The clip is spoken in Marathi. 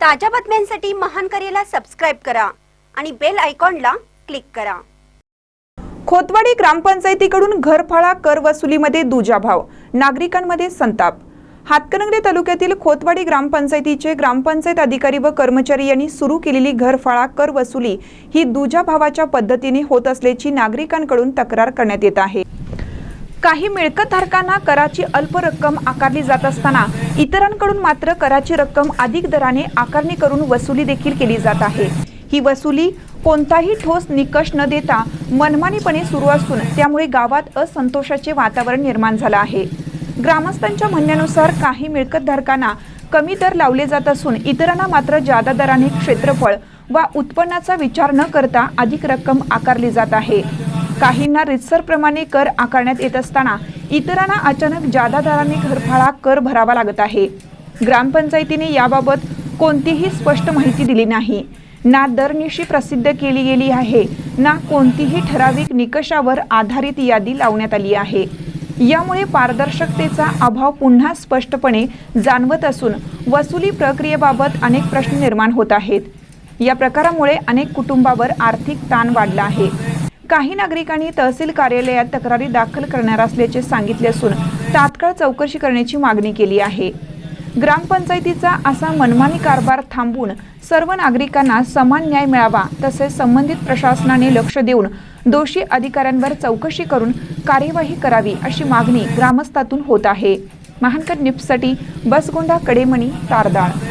ताज्या बातम्यांसाठी महान करेला सबस्क्राईब करा आणि बेल आयकॉनला क्लिक करा. खोतवाडी ग्रामपंचायतीकडून घरफाळा कर वसुलीमध्ये दुजाभाव नागरिकांमध्ये संताप. हातकणंगले तालुक्यातील खोतवाडी ग्रामपंचायतीचे ग्रामपंचायत अधिकारी व कर्मचारी यांनी सुरू केलेली घरफाळा कर वसुली ही दुजाभावाच्या पद्धतीने होत असल्याची नागरिकांकडून तक्रार करण्यात येत आहे. काही मिळकतधारकांना कराची अल्प रक्कम आकारली जात असताना इतरांकडून मात्र कराची रक्कम अधिक दराने आकारणी करून वसुली देखील केली जात आहे. ही वसुली कोणताही ठोस निकष न देता मनमानीपणे सुरू असून त्यामुळे गावात असंतोषाचे वातावरण निर्माण झालं आहे. ग्रामस्थांच्या म्हणण्यानुसार काही मिळकतधारकांना कमी दर लावले जात असून इतरांना मात्र जादा दराने क्षेत्रफळ वा उत्पन्नाचा विचार न करता अधिक रक्कम आकारली जात आहे. काहींना रितसरप्रमाणे कर आकारण्यात येत असताना इतरांना अचानक जादा दराने घरफाळा कर भरावा लागत आहे. ग्रामपंचायतीने याबाबत कोणतीही स्पष्ट माहिती दिली नाही. ना दरनिशी प्रसिद्ध केली गेली आहे ना कोणतीही ठराविक निकषावर आधारित यादी लावण्यात आली आहे. यामुळे पारदर्शकतेचा अभाव पुन्हा स्पष्टपणे जाणवत असून वसुली प्रक्रियेबाबत अनेक प्रश्न निर्माण होत आहेत. या प्रकारामुळे अनेक कुटुंबावर आर्थिक ताण वाढला आहे. काही नागरिकांनी तहसील कार्यालयात तक्रारी दाखल करणार असल्याचे सांगितले असून तात्काळ चौकशी करण्याची मागणी केली आहे. ग्रामपंचायतीचा असा मनमानी कारभार थांबवून सर्व नागरिकांना समान न्याय मिळावा तसेच संबंधित प्रशासनाने लक्ष देऊन दोषी अधिकाऱ्यांवर चौकशी करून कार्यवाही करावी अशी मागणी ग्रामस्थातून होत आहे. महानकर निप्ससाठी बसगोंडा कडेमणी तारदाळ.